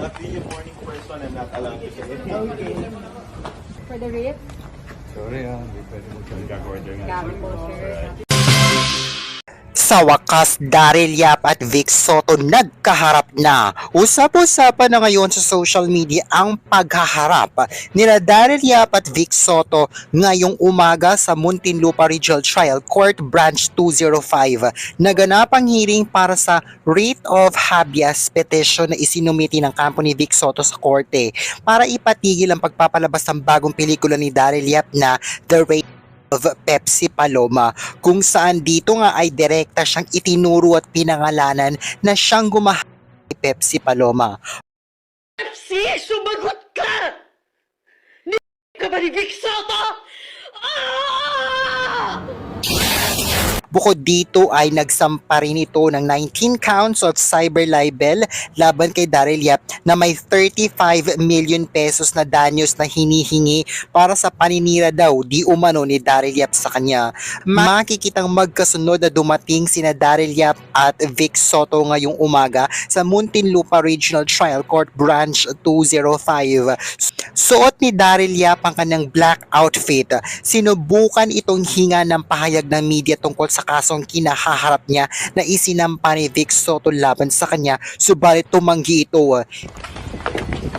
Not be a morning person and not allowed to say it. Okay. For the rate, Sorry ah, hindi pwede mo siya gag-order nga. sir. Sa wakas, Daryl Yap at Vic Soto nagkaharap na. Usap-usapan na ngayon sa social media ang paghaharap nila Daryl Yap at Vic Soto ngayong umaga sa Muntinlupa Regional Trial Court Branch 205. Naganap ang hearing para sa writ of habeas petition na isinumiti ng kampo ni Vic Soto sa korte para ipatigil ang pagpapalabas ng bagong pelikula ni Daryl Yap na The Rape of Pepsi Paloma kung saan dito nga ay direkta siyang itinuro at pinangalanan na siyang gumawa ni Pepsi Paloma. Si, sumagot ka! Ni ka ba ni Soto? Ah! Bukod dito ay nagsampa rin ito ng 19 counts of cyber libel laban kay Daryl Yap na may 35 million pesos na danyos na hinihingi para sa paninira daw di umano ni Daryl Yap sa kanya. Makikitang magkasunod na dumating sina Daryl Yap at Vic Soto ngayong umaga sa Muntinlupa Regional Trial Court Branch 205. Suot ni Daryl Yap ang kanyang black outfit. Sinubukan itong hinga ng pahayag ng media tungkol sa kasong kinahaharap niya na isinampa ni Vic Soto laban sa kanya subalit tumanggi ito.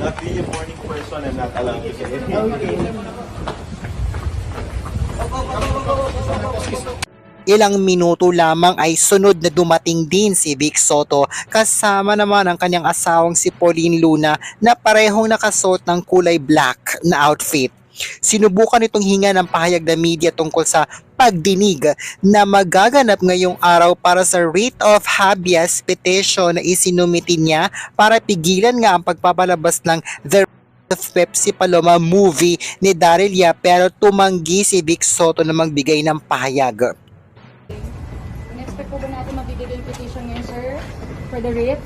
Not be a morning person and not allowed to say it. Okay. Ilang minuto lamang ay sunod na dumating din si Vic Soto kasama naman ang kanyang asawang si Pauline Luna na parehong nakasuot ng kulay black na outfit. Sinubukan itong hinga ng pahayag ng media tungkol sa pagdinig na magaganap ngayong araw para sa writ of habeas petition na isinumiti niya para pigilan nga ang pagpapalabas ng The of Pepsi Paloma movie ni Daryl Yap pero tumanggi si Vic Soto na magbigay ng pahayag. In-expect po ba natin mabigay yung petition ngayon, sir? For the rate?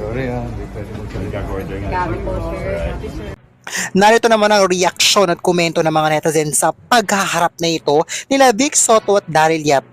Sorry ah, hindi pwede mo siya gag-order nga. Gabi po, sir. Gabi, sir. Narito naman ang reaksyon at komento ng mga netizen sa paghaharap na ito nila Vic Soto at Daryl Yap